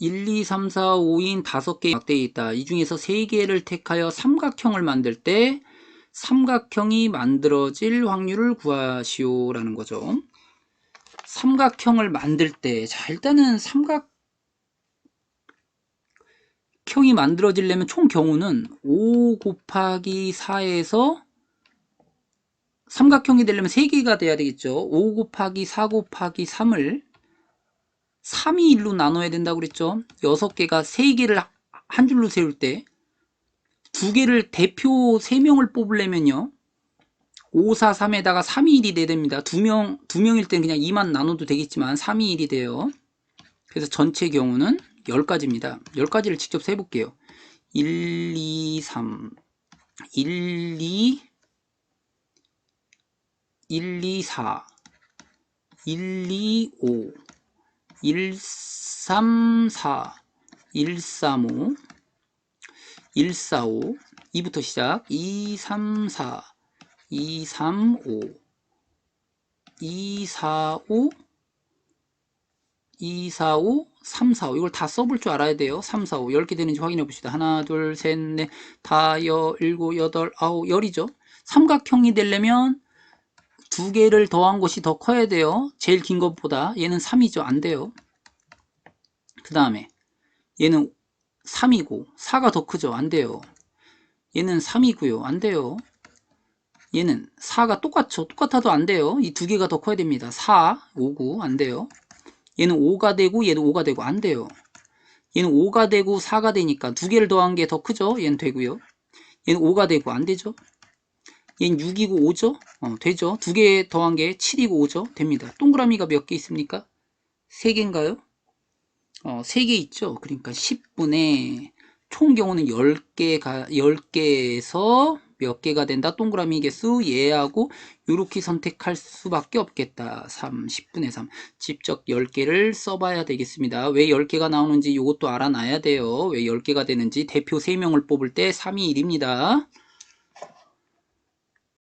1, 2, 3, 4, 5인 5개 막되어 있다. 이 중에서 3개를 택하여 삼각형을 만들 때 삼각형이 만들어질 확률을 구하시오라는 거죠. 삼각형을 만들 때, 자, 일단은 삼각형이 만들어지려면 총 경우는 5 곱하기 4에서 삼각형이 되려면 3개가 돼야 되겠죠. 5 곱하기 4 곱하기 3을 3이 1로 나눠야 된다고 그랬죠. 6개가 3개를 한 줄로 세울 때, 두 개를 대표 3명을 뽑으려면요. 5, 4, 3에다가 3이 1이 돼야 됩니다. 두 명, 두 명일 땐 그냥 2만 나눠도 되겠지만 3이 1이 돼요. 그래서 전체 경우는 10가지입니다. 10가지를 직접 세볼게요. 1, 2, 3, 1, 2, 1, 2, 4, 1, 2, 5, 1, 3, 4, 1, 3, 5, 1, 4, 5, 2부터 시작. 2, 3, 4, 2, 3, 5, 2, 4, 5, 2, 4, 5, 3, 4, 5. 이걸 다 써볼 줄 알아야 돼요. 3, 4, 5. 10개 되는지 확인해 봅시다. 하나, 둘, 셋, 넷, 다, 여, 일곱, 여덟, 아홉, 열이죠. 삼각형이 되려면 두 개를 더한 것이 더 커야 돼요. 제일 긴 것보다. 얘는 3이죠. 안 돼요. 그 다음에 얘는 3이고 4가 더 크죠. 안 돼요. 얘는 3이고요. 안 돼요. 얘는 4가 똑같죠. 똑같아도 안 돼요. 이 두 개가 더 커야 됩니다. 4, 5, 9. 안 돼요. 얘는 5가 되고 얘도 5가 되고 안 돼요. 얘는 5가 되고 4가 되니까 두 개를 더한 게 더 크죠. 얘는 되고요. 얘는 5가 되고 안 되죠. 얘는 6이고 5죠? 어, 되죠. 두 개 더한 게 7이고 5죠? 됩니다. 동그라미가 몇 개 있습니까? 3개인가요? 어, 3개 있죠? 그러니까 10분의 총 경우는 10개가, 10개에서 몇 개가 된다? 동그라미 개수 얘하고 이렇게 선택할 수밖에 없겠다. 3, 10분의 3. 직접 10개를 써봐야 되겠습니다. 왜 10개가 나오는지 이것도 알아놔야 돼요. 왜 10개가 되는지 대표 3명을 뽑을 때 3이 1입니다.